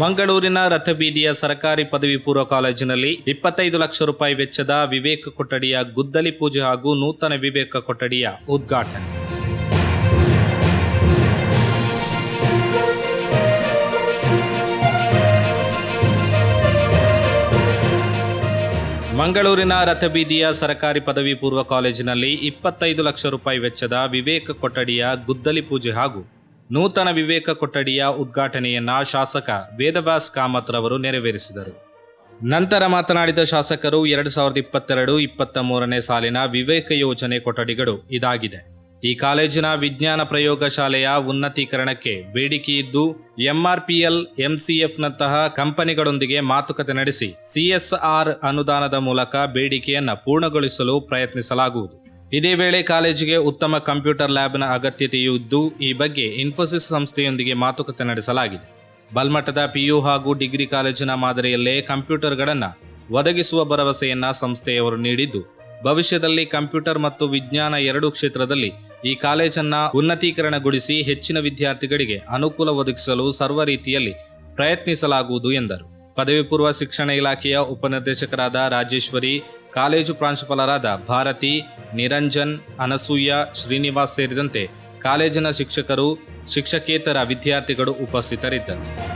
ಮಂಗಳೂರಿನ ರಥಬೀದಿಯ ಸರ್ಕಾರಿ ಪದವಿ ಪೂರ್ವ ಕಾಲೇಜಿನಲ್ಲಿ ಇಪ್ಪತ್ತೈದು ಲಕ್ಷ ರೂಪಾಯಿ ವೆಚ್ಚದ ವಿವೇಕ ಕೊಠಡಿಯ ಗುದ್ದಲಿ ಪೂಜೆ ಹಾಗೂ ನೂತನ ವಿವೇಕ ಕೊಠಡಿಯ ಉದ್ಘಾಟನೆ. ಮಂಗಳೂರಿನ ರಥಬೀದಿಯ ಸರ್ಕಾರಿ ಪದವಿ ಪೂರ್ವ ಕಾಲೇಜಿನಲ್ಲಿ ಇಪ್ಪತ್ತೈದು ಲಕ್ಷ ರೂಪಾಯಿ ವೆಚ್ಚದ ವಿವೇಕ ಕೊಠಡಿಯ ಗುದ್ದಲಿ ಪೂಜೆ ಹಾಗೂ ನೂತನ ವಿವೇಕ ಕೊಠಡಿಯ ಉದ್ಘಾಟನೆಯನ್ನ ಶಾಸಕ ವೇದವ್ಯಾಸ್ ಕಾಮತ್ ರವರು ನೆರವೇರಿಸಿದರು. ನಂತರ ಮಾತನಾಡಿದ ಶಾಸಕರು ಎರಡು ಸಾವಿರದ ಇಪ್ಪತ್ತೆರಡು ಇಪ್ಪತ್ತ ಮೂರನೇ ಸಾಲಿನ ವಿವೇಕ ಯೋಜನೆ ಕೊಠಡಿಗಳು ಇದಾಗಿದೆ. ಈ ಕಾಲೇಜಿನ ವಿಜ್ಞಾನ ಪ್ರಯೋಗಶಾಲೆಯ ಉನ್ನತೀಕರಣಕ್ಕೆ ಬೇಡಿಕೆ ಇದ್ದು, ಎಂಆರ್ಪಿಎಲ್, ಎಂಸಿಎಫ್ನಂತಹ ಕಂಪನಿಗಳೊಂದಿಗೆ ಮಾತುಕತೆ ನಡೆಸಿ, ಸಿಎಸ್ಆರ್ ಅನುದಾನದ ಮೂಲಕ ಬೇಡಿಕೆಯನ್ನು ಪೂರ್ಣಗೊಳಿಸಲು ಪ್ರಯತ್ನಿಸಲಾಗುವುದು. ಇದೇ ವೇಳೆ ಕಾಲೇಜಿಗೆ ಉತ್ತಮ ಕಂಪ್ಯೂಟರ್ ಲ್ಯಾಬ್ನ ಅಗತ್ಯತೆಯೂ ಇದ್ದು, ಈ ಬಗ್ಗೆ ಇನ್ಫೋಸಿಸ್ ಸಂಸ್ಥೆಯೊಂದಿಗೆ ಮಾತುಕತೆ ನಡೆಸಲಾಗಿದೆ. ಬಲ್ಮಠದ ಪಿಯು ಹಾಗೂ ಡಿಗ್ರಿ ಕಾಲೇಜಿನ ಮಾದರಿಯಲ್ಲೇ ಕಂಪ್ಯೂಟರ್ಗಳನ್ನು ಒದಗಿಸುವ ಭರವಸೆಯನ್ನ ಸಂಸ್ಥೆಯವರು ನೀಡಿದ್ದು, ಭವಿಷ್ಯದಲ್ಲಿ ಕಂಪ್ಯೂಟರ್ ಮತ್ತು ವಿಜ್ಞಾನ ಎರಡೂ ಕ್ಷೇತ್ರದಲ್ಲಿ ಈ ಕಾಲೇಜನ್ನ ಉನ್ನತೀಕರಣಗೊಳಿಸಿ ಹೆಚ್ಚಿನ ವಿದ್ಯಾರ್ಥಿಗಳಿಗೆ ಅನುಕೂಲ ಒದಗಿಸಲು ಸರ್ವ ರೀತಿಯಲ್ಲಿ ಪ್ರಯತ್ನಿಸಲಾಗುವುದು ಎಂದರು. ಪದವಿ ಪೂರ್ವ ಶಿಕ್ಷಣ ಇಲಾಖೆಯ ಉಪನಿರ್ದೇಶಕರಾದ ರಾಜೇಶ್ವರಿ, ಕಾಲೇಜು ಪ್ರಾಂಶುಪಾಲರಾದ ಭಾರತಿ, ನಿರಂಜನ್, ಅನಸೂಯ, ಶ್ರೀನಿವಾಸ್ ಸೇರಿದಂತೆ ಕಾಲೇಜಿನ ಶಿಕ್ಷಕರು, ಶಿಕ್ಷಕೇತರ ವಿದ್ಯಾರ್ಥಿಗಳು ಉಪಸ್ಥಿತರಿದ್ದರು.